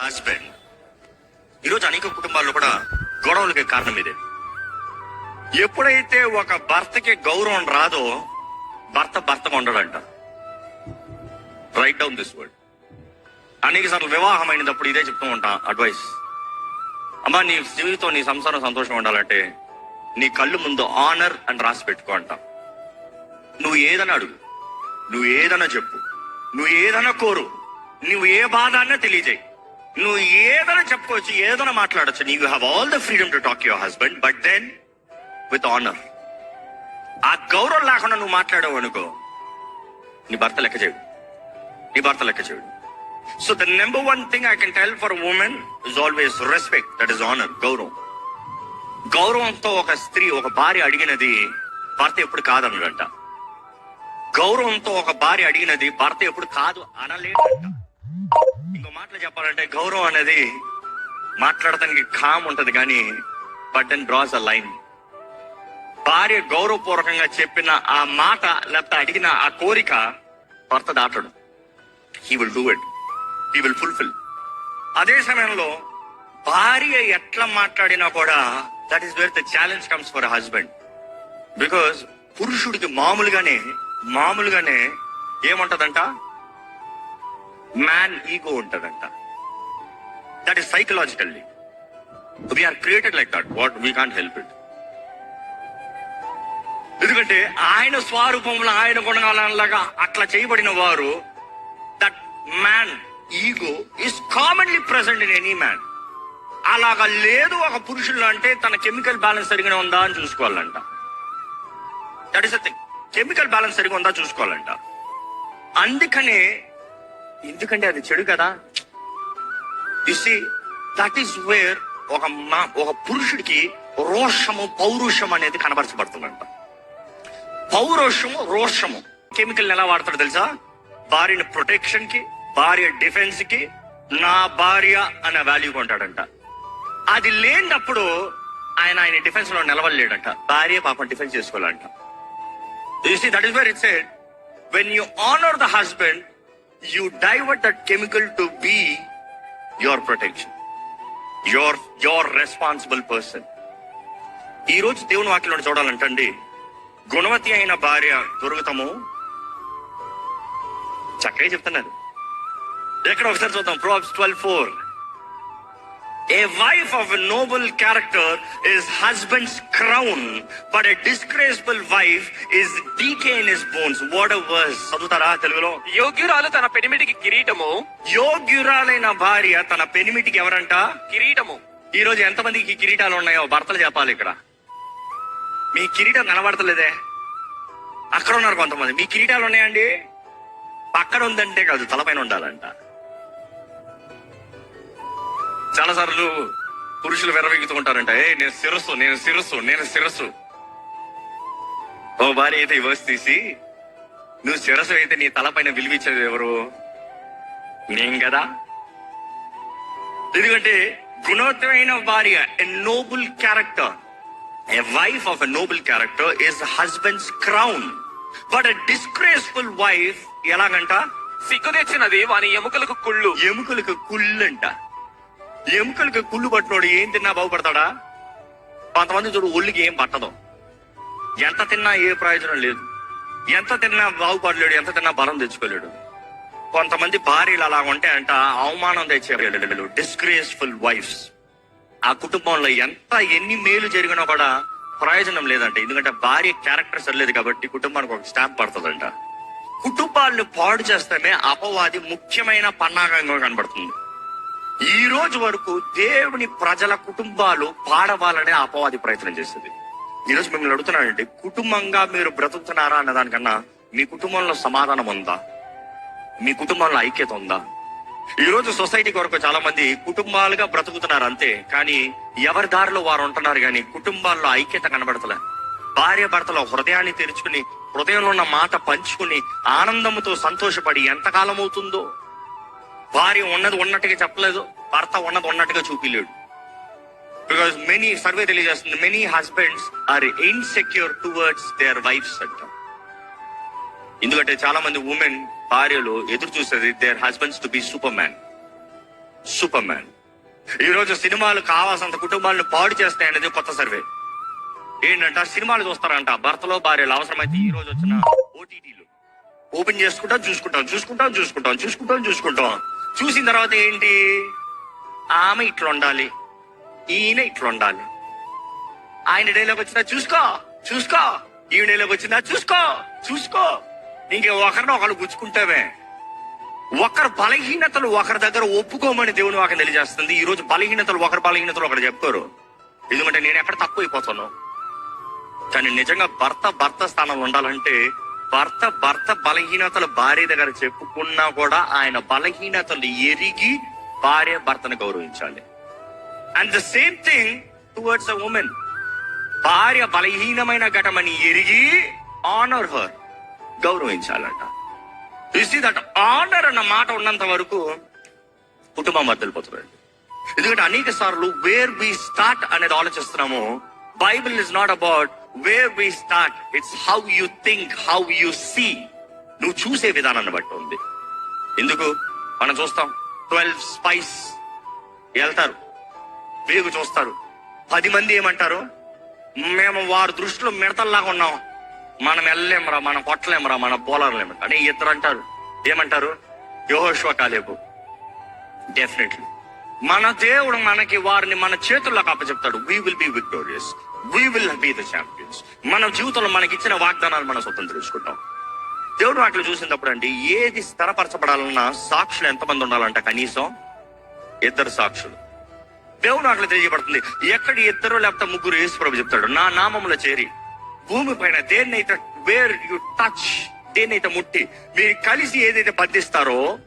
Husband ఈరోజు అనేక కుటుంబాల్లో కూడా గొడవలకి కారణం ఇదే. ఎప్పుడైతే ఒక భర్తకి గౌరవం రాదో భర్త భర్తగా ఉండడంట. రైట్ డౌన్ దిస్ వర్డ్ అనేక సార్లు వివాహం అయినప్పుడు ఇదే చెప్తూ ఉంటా అడ్వైస్ అమ్మా నీ జీవితం నీ సంసారం సంతోషం ఉండాలంటే నీ కళ్ళు ముందు ఆనర్ అని రాసి పెట్టుకో అంట. నువ్వు ఏదైనా అడుగు. నువ్వు ఏదైనా చెప్పు. నువ్వు ఏదైనా కోరు. నువ్వు ఏ బాధ అన్నా తెలియజేయి. నువ్వు ఏదైనా చెప్పుకోవచ్చు ఏదైనా మాట్లాడచ్చు. నీవు have all the freedom to talk your husband but then with honour ఆ గౌరవం లేకుండా నువ్వు మాట్లాడవు అనుకో నీ భర్త లెక్క చేయడు. నీ భర్త లెక్క చేయడు. So the number one thing I can tell for women is always respect that is honour గౌరవం. గౌరవంతో ఒక స్త్రీ ఒక భార్య అడిగినది భర్త ఎప్పుడు కాదన్నాడంట గౌరవంతో ఒక భార్య అడిగినది భర్త ఎప్పుడు కాదు అనలేదంట. ఇంకో మాటలు చెప్పాలంటే గౌరవం అనేది మాట్లాడటానికి కామ్ ఉంటది కానీ but and draws a line. భార్య గౌరవపూర్వకంగా చెప్పిన ఆ మాట లేకపోతే అడిగిన ఆ కోరిక భర్త దాటడు. He will do it he will fulfil అదే సమయంలో భార్య ఎట్లా మాట్లాడినా కూడా that is where the challenge comes for husband because పురుషుడికి మామూలుగానే మామూలుగానే ఏముంటదంట? మ్యాన్ ఈగో ఉంటదంట. That is psychologically we are created like that what we can't help it ఎందుకంటే ఆయన స్వరూపంలో ఆయన గుణగాలలాగా అట్లా చేయబడిన వారు that man ego is commonly present in any man అలాగా లేదు ఒక పురుషుల్లో అంటే తన కెమికల్ బ్యాలెన్స్ సరిగానే ఉందా అని చూసుకోవాలంట. That is thing chemical balance సరిగా ఉందా చూసుకోవాలంట. అందుకనే ఎందుకంటే అది చెడు కదా? సి దట్ ఈస్ వేర్ ఒక మా ఒక పురుషుడికి రోషము పౌరుషం అనేది కనబరచబడుతుందంట. పౌరుషము రోషము. కెమికల్ ఎలా వాడతాడు తెలుసా? భార్యని ప్రొటెక్షన్కి భార్య డిఫెన్స్కి నా భార్య అనే వాల్యూ కొంటాడంట. అది లేనప్పుడు ఆయన ఆయన డిఫెన్స్లో నిలవలేడంట. భార్య పాపం defence చేసుకోవాలంట. That is where it said when you honour the husband you divert that chemical to be your protection your your responsible person ఈ రోజు దేవుని వాక్యంలో చూడాలంటండి గుణవతి అయిన భార్య దొరుకుతాము చక్కగా చెప్తున్నారు. ఎక్కడ ఒకసారి చూద్దాం Proverbs twelve four a wife of noble character is husband's crown but a disgraceful wife is decay in his bones what verse చదువుతారా తెలుగులో? యోగ్యురాలు తన పెనిమిటికి కిరీటము. యోగ్యురాలైన భార్య తన పెనిమిటికి ఎవరంట? కిరీటము. ఈ రోజు ఎంతమందికి కిరీటాలు ఉన్నాయో భర్తలు చెప్పాలి ఇక్కడ. మీ కిరీటం కనబడతలేదే. అక్కడ ఉన్నారు కొంతమంది. మీ కిరీటాలు ఉన్నాయండి? పక్కన ఉందంటే కాదు తలపైన ఉండాలంట. చాలా సార్లు పురుషులు విరవెగుతూ ఉంటారంట ఏ నేను శిరస్సు నేను శిరస్సు నేను శిరస్సు. ఓ భార్య అయితే ఇవ్వసి తీసి నువ్వు శిరస్సు అయితే నీ తలపైన విలువించేది ఎవరు? నేను కదా. ఎందుకంటే గుణవత్తమైన భార్య a noble character a wife of a noble character is husband's crown but a disgraceful wife ఎలాగంట? సిగ్గు తెచ్చినది వాని ఎముకలకు కుళ్ళు. ఎముకలకు కుళ్ళంట. ఎముకలకి కుళ్ళు పట్టినోడు ఏం తిన్నా బాగుపడతాడా? కొంతమంది చూడు ఒళ్ళుకి ఏం పట్టదు. ఎంత తిన్నా ఏ ప్రయోజనం లేదు. ఎంత తిన్నా బాగుపడలేడు ఎంత తిన్నా బలం తెచ్చుకోలేడు. కొంతమంది భార్యలు అలా ఉంటే అంట అవమానం తెచ్చే డిస్గ్రేస్ఫుల్ వైఫ్స్ ఆ కుటుంబంలో ఎంత ఎన్ని మేలు జరిగినా కూడా ప్రయోజనం లేదంట. ఎందుకంటే భార్య క్యారెక్టర్ సరిలేదు కాబట్టి కుటుంబానికి ఒక స్టాంప్ పడుతుందంట. కుటుంబాలను పాడు చేస్తేనే అపవాది ముఖ్యమైన పన్నాగంగా కనబడుతుంది. ఈ రోజు వరకు దేవుని ప్రజల కుటుంబాలు పాడవాలనే అపవాది ప్రయత్నం చేస్తుంది ఈ రోజు మిమ్మల్ని అడుగుతున్నానండి కుటుంబంగా మీరు బ్రతుకుతున్నారా అన్న దానికన్నా మీ కుటుంబంలో సమాధానం ఉందా? మీ కుటుంబంలో ఐక్యత ఉందా? ఈ రోజు సొసైటీ కొరకు చాలా మంది కుటుంబాలుగా బ్రతుకుతున్నారు అంతే కానీ ఎవరి దారిలో వారు ఉంటున్నారు కానీ కుటుంబాల్లో ఐక్యత కనబడతలే. భార్య భర్తలో హృదయాన్ని తెరుచుకుని హృదయంలో ఉన్న మాట పంచుకుని ఆనందంతో సంతోషపడి ఎంతకాలం అవుతుందో? భార్య ఉన్నది ఉన్నట్టుగా చెప్పలేదు భర్త ఉన్నది ఉన్నట్టుగా చూపిలేడు. బికాస్ మెనీ సర్వే తెలియజేస్తుంది many husbands are insecure towards their wives అంట ఎందుకంటే చాలా మంది ఉమెన్ భార్యలు ఎదురు చూసేది their husbands to be super man super man ఈ రోజు సినిమాలు కావాల్సినంత కుటుంబాలను పాడు చేస్తాయి అనేది కొత్త సర్వే ఏంటంట సినిమాలు చూస్తారంట భర్తలో భార్యలు అవసరమైతే ఈ రోజు వచ్చిన ఓటీటీలు ఓపెన్ చేసుకుంటాం చూసుకుంటాం చూసుకుంటాం చూసుకుంటాం చూసుకుంటాం చూసుకుంటాం. చూసిన తర్వాత ఏంటి? ఆమె ఇట్లా ఉండాలి ఈయన ఇట్లా ఉండాలి ఆయన డైలాగ్ వచ్చినా చూసుకో చూసుకో. ఈయన డైలాగ్ వచ్చిందా? చూసుకో చూసుకో. ఇంకే ఒకరిని ఒకరు గుచ్చుకుంటావే ఒకరు బలహీనతలు ఒకరి దగ్గర ఒప్పుకోమని దేవుని వాకి తెలియజేస్తుంది. ఈ రోజు బలహీనతలు ఒకరి బలహీనతలు ఒకరు చెప్తారు. ఎందుకంటే నేను ఎక్కడ తక్కువ అయిపోతాను కానీ నిజంగా భర్త భర్త స్థానంలో ఉండాలంటే భర్త భర్త బలహీనతలు భార్య దగ్గర చెప్పుకున్నా కూడా ఆయన బలహీనతలు ఎరిగి భార్య భర్తను గౌరవించాలి. And the same thing towards a women భార్య బలహీనమైన ఘటమని ఎరిగి ఆనర్ హర్ గౌరవించాలంట. సీ దట్ ఆనర్ అన్న మాట ఉన్నంత వరకు కుటుంబం మద్దలిపోతుంది ఎందుకంటే అనేక సార్లు వేర్ వి స్టార్ట్ అనేది ఆలోచిస్తున్నాము Bible is not about where we start it's how you think how you see నువ్వు చూసే విధానాన్ని బట్టి ఉంది. ఎందుకు? మనం చూస్తాం. ట్వెల్వ్ స్పైస్ వెళ్తారు. వేగు చూస్తారు. పది మంది ఏమంటారు? మేము వారి దృష్టిలో మిడతల్లాగా ఉన్నాం. మనం వెళ్ళలేమరా మనం కొట్టలేమరా మన బోలర్లేము అని ఇద్దరు అంటారు. ఏమంటారు? యోహోష్వ కాలేపు డెఫినెట్లీ మన దేవుడు మనకి వారిని మన చేతుల్లోకి అప్పచెప్తాడు we will be victorious we will be the champions మన జీవితంలో మనకి ఇచ్చిన వాగ్దానాలు మనం స్వతంత్రించుకుంటాం దేవుడు వాటిలో చూసినప్పుడు అండి ఏది స్థిరపరచబడాలన్నా సాక్షులు ఎంతమంది ఉండాలంట కనీసం? ఇద్దరు సాక్షులు. దేవుడు అట్లా తెలియబడుతుంది ఎక్కడ ఇద్దరు లేకపోతే ముగ్గురు యేసుప్రభు చెప్తాడు నా నామంలో చేరి భూమి పైన దేన్నైతే వేర్ యు టచ్ దేన్నైతే ముట్టి మీరు కలిసి ఏదైతే బంధిస్తారో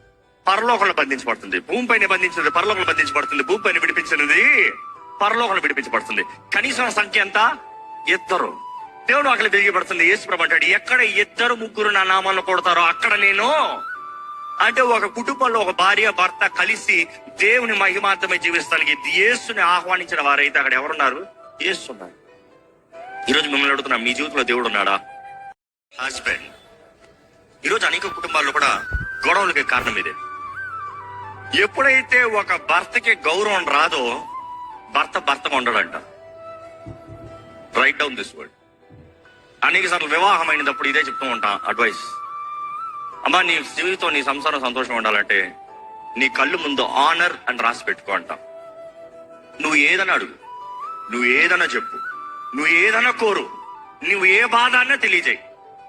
పరలోకంలో బంధించబడుతుంది. భూమిపైన బంధించినది పరలోకంలో బంధించబడుతుంది. భూమిపైన విడిపించినది పరలోకంలో విడిపించబడుతుంది. కనీసం సంఖ్య ఎంత? ఇద్దరు. దేవుడు అక్కడ తెలియబడుతుంది యేసు ప్రభు ఎక్కడ ఇద్దరు ముగ్గురు నా నామాలను కొడతారో అక్కడ నేను. అంటే ఒక కుటుంబంలో ఒక భార్య భర్త కలిసి దేవుని మహిమార్థమై జీవిస్తానికి యేసుని ఆహ్వానించిన వారైతే అక్కడ ఎవరున్నారు? యేసు ఉన్నారు. ఈరోజు మిమ్మల్ని అడుగుతున్నా మీ జీవితంలో దేవుడు ఉన్నాడా? హస్బెండ్ ఈరోజు అనేక కుటుంబాల్లో కూడా గొడవలకి కారణం ఇదే. ఎప్పుడైతే ఒక భర్తకి గౌరవం రాదో భర్త భర్తగా ఉండడంట. రైట్ డౌన్ దిస్ వర్డ్ అనేక సార్లు వివాహం అయినప్పుడు ఇదే చెప్తూ ఉంటా అడ్వైస్ అమ్మా నీ జీవితం నీ సంసారం సంతోషం ఉండాలంటే నీ కళ్ళు ముందు ఆనర్ అని రాసి పెట్టుకో అంట. నువ్వు ఏదైనా అడుగు. నువ్వు ఏదైనా చెప్పు. నువ్వు ఏదైనా కోరు. నువ్వు ఏ బాధ అన్నా తెలియజేయి.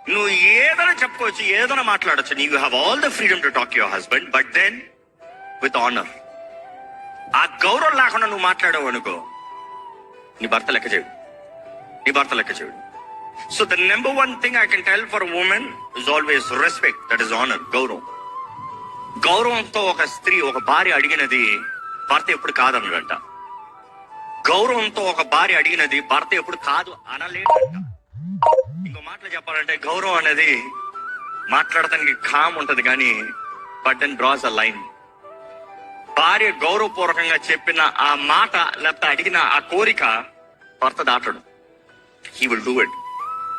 నువ్వు ఏదైనా చెప్పుకోవచ్చు ఏదైనా మాట్లాడచ్చు. You have all the freedom to talk your husband but then with honour ఆ గౌరవం లేకుండా నువ్వు మాట్లాడావు అనుకో నీ భర్త లెక్క చేయడు. నీ భర్త లెక్క చేయడు. So the number one thing I can tell for women is always respect that is honour గౌరవం. గౌరవంతో ఒక స్త్రీ ఒక భార్య అడిగినది భర్త ఎప్పుడు కాదన్నాడంట గౌరవంతో ఒక భార్య అడిగినది భర్త ఎప్పుడు కాదు అనలేదంట. ఇంకో మాటలు చెప్పాలంటే గౌరవం అనేది మాట్లాడటానికి కామ్ ఉంటది కానీ but then draws a line భార్య గౌరవపూర్వకంగా చెప్పిన ఆ మాట లేకపోతే అడిగిన ఆ కోరిక భర్త దాటడు. He will do it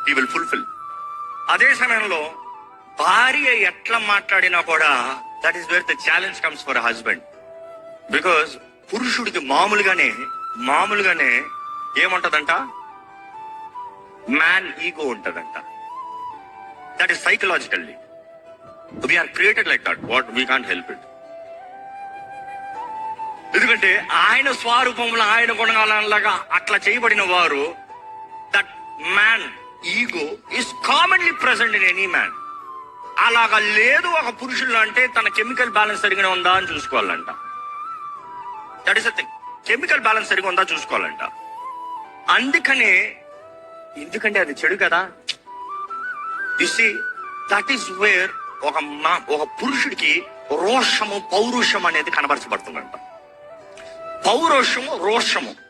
he will fulfil అదే సమయంలో భార్య ఎట్లా మాట్లాడినా కూడా that is where the challenge comes for husband because పురుషుడికి మామూలుగానే మామూలుగానే ఏముంటదంట? మ్యాన్ ఈగో ఉంటదంట. That is psychologically we are created like that what we can't help it ఎందుకంటే ఆయన స్వరూపంలో ఆయన గుణగాలంలాగా అట్లా చేయబడిన వారు that man ego is commonly present in any man అలాగా లేదు ఒక పురుషుల్లో అంటే తన కెమికల్ బ్యాలెన్స్ సరిగ్గా ఉందా అని చూసుకోవాలంట. That is thing chemical balance సరిగ్గా ఉందా చూసుకోవాలంట. అందుకనే ఎందుకంటే అది చెడు కదా? సి దట్ ఈస్ వేర్ ఒక మా ఒక పురుషుడికి రోషము పౌరుషం అనేది కనబరచబడుతుందంట. పౌరుషము రోషము.